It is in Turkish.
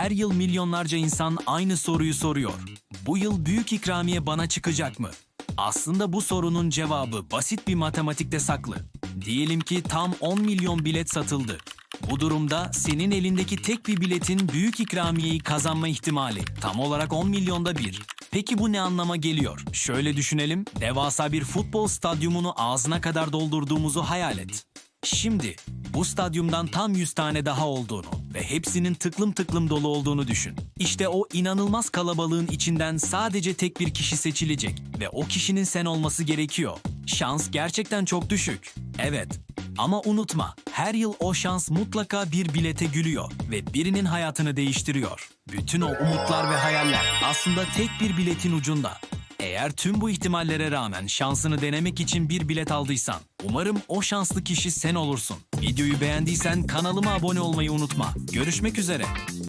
Her yıl milyonlarca insan aynı soruyu soruyor. Bu yıl büyük ikramiye bana çıkacak mı? Aslında bu sorunun cevabı basit bir matematikte saklı. Diyelim ki tam 10 milyon bilet satıldı. Bu durumda senin elindeki tek bir biletin büyük ikramiyeyi kazanma ihtimali tam olarak 10 milyonda bir. Peki bu ne anlama geliyor? Şöyle düşünelim, devasa bir futbol stadyumunu ağzına kadar doldurduğumuzu hayal et. Şimdi bu stadyumdan tam 100 tane daha olduğunu ve hepsinin tıklım tıklım dolu olduğunu düşün. İşte o inanılmaz kalabalığın içinden sadece tek bir kişi seçilecek ve o kişinin sen olması gerekiyor. Şans gerçekten çok düşük. Evet. Ama unutma, her yıl o şans mutlaka bir bilete gülüyor ve birinin hayatını değiştiriyor. Bütün o umutlar ve hayaller aslında tek bir biletin ucunda. Eğer tüm bu ihtimallere rağmen şansını denemek için bir bilet aldıysan, umarım o şanslı kişi sen olursun. Videoyu beğendiysen kanalıma abone olmayı unutma. Görüşmek üzere.